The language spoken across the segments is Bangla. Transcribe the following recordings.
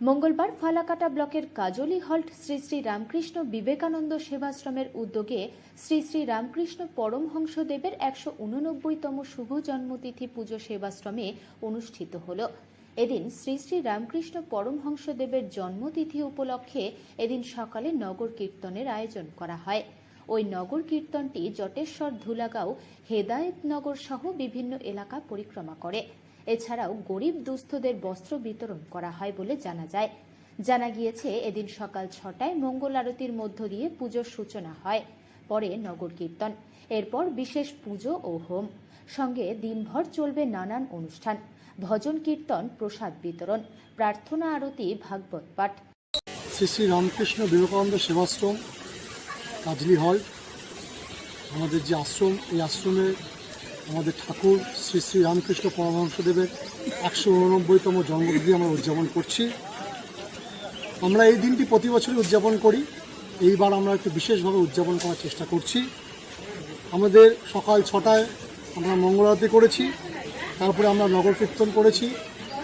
মঙ্গলবার ফালাকাটা ব্লকের কাজলি হল্ট শ্রী শ্রী রামকৃষ্ণ বিবেকানন্দ সেবাশ্রমের উদ্যোগে শ্রী শ্রী রামকৃষ্ণ পরমহংসদেবের একশো উননব্বইতম শুভ জন্মতিথি পুজো সেবাশ্রমে অনুষ্ঠিত হল। এদিন শ্রী শ্রী রামকৃষ্ণ পরমহংসদেবের জন্মতিথি উপলক্ষে এদিন সকালে নগর কীর্তনের আয়োজন করা হয়। ওই নগর কীর্তনটি জটেশ্বর ধুলাগাঁও হেদায়েতনগর সহ বিভিন্ন এলাকা পরিক্রমা করে। এছাড়াও গরিব দুস্থদের বস্ত্র বিতরণ করা হয় বলে জানা যায়। জানা গিয়েছে, এদিন সকাল ছটায় মঙ্গল আরতির মধ্য দিয়ে পুজোর সূচনা হয়, পরে নগর কীর্তন, এরপর বিশেষ পুজো ও হোম। সঙ্গে দিনভর চলবে নানান অনুষ্ঠান, ভজন কীর্তন, প্রসাদ বিতরণ, প্রার্থনা আরতি, ভাগবত পাঠ। শ্রী শ্রী রামকৃষ্ণ বিবেকানন্দ সেবাশ্রম কাজলি হল আমাদের যে আশ্রম, এই আশ্রমে আমাদের ঠাকুর শ্রী শ্রী রামকৃষ্ণ পরমহংসদেবের একশো উননব্বইতম জন্মদিন আমরা উদযাপন করছি। আমরা এই দিনটি প্রতি বছরই উদযাপন করি। এইবার আমরা একটু বিশেষভাবে উদযাপন করার চেষ্টা করছি। আমাদের সকাল ছটায় আমরা মঙ্গলারতি করেছি। তারপরে আমরা নগর কীর্তন করেছি।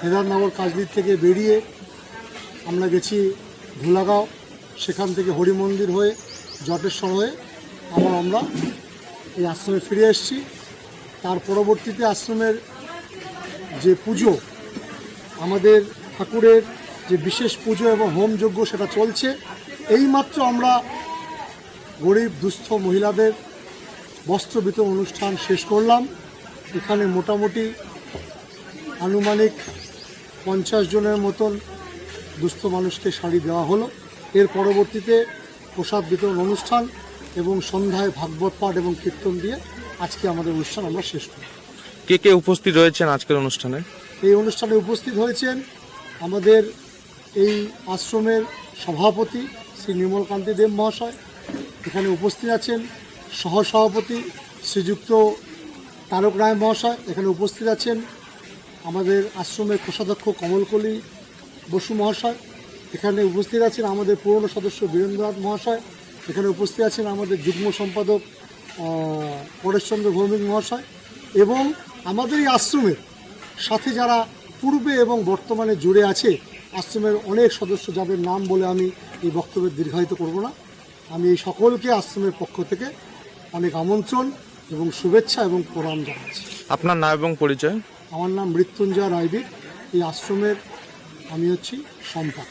হেদারনগর কাজলির থেকে বেরিয়ে আমরা গেছি ধুলাগাঁও। সেখান থেকে হরি মন্দির হয়ে জটেশ্বর হয়ে আবার আমরা এই আশ্রমে ফিরে এসেছি। তার পরবর্তীতে আশ্রমের যে পুজো, আমাদের ঠাকুরের যে বিশেষ পুজো এবং হোম যজ্ঞ সেটা চলছে। এইমাত্র আমরা গরিব, দুস্থ মহিলাদের বস্ত্র বিতরণ অনুষ্ঠান শেষ করলাম। এখানে মোটামুটি আনুমানিক পঞ্চাশ জনের মতন দুস্থ মানুষকে শাড়ি দেওয়া হলো। এর পরবর্তীতে প্রসাদ বিতরণ অনুষ্ঠান এবং সন্ধ্যায় ভাগবত পাঠ এবং কীর্তন দিয়ে আজকে আমাদের অনুষ্ঠান আমরা শেষ করি। কে কে উপস্থিত রয়েছেন আজকের অনুষ্ঠানে? এই অনুষ্ঠানে উপস্থিত হয়েছেন আমাদের এই আশ্রমের সভাপতি শ্রী নির্মলকান্তি দেব মহাশয় এখানে উপস্থিত আছেন সহসভাপতি শ্রীযুক্ত তারক রায় মহাশয় এখানে উপস্থিত আছেন আমাদের আশ্রমের কোষাধ্যক্ষ কমলকলি বসু মহাশয় এখানে উপস্থিত আছেন আমাদের পুরনো সদস্য বীরেন্দ্রনাথ মহাশয় এখানে উপস্থিত আছেন আমাদের যুগ্ম সম্পাদক পরেশচন্দ্র ভৌমিক মহাশয় এবং আমাদের এই আশ্রমের সাথে যারা পূর্বে এবং বর্তমানে জুড়ে আছে আশ্রমের অনেক সদস্য যাদের নাম বলে আমি এই বক্তব্যের দীর্ঘায়িত করব না। আমি এই সকলকে আশ্রমের পক্ষ থেকে অনেক আমন্ত্রণ এবং শুভেচ্ছা এবং প্রণাম জানাচ্ছি। আপনার নাম এবং পরিচয়? আমার নাম মৃত্যুঞ্জয় রায়বিক এই আশ্রমের আমি হচ্ছি সম্পাদক।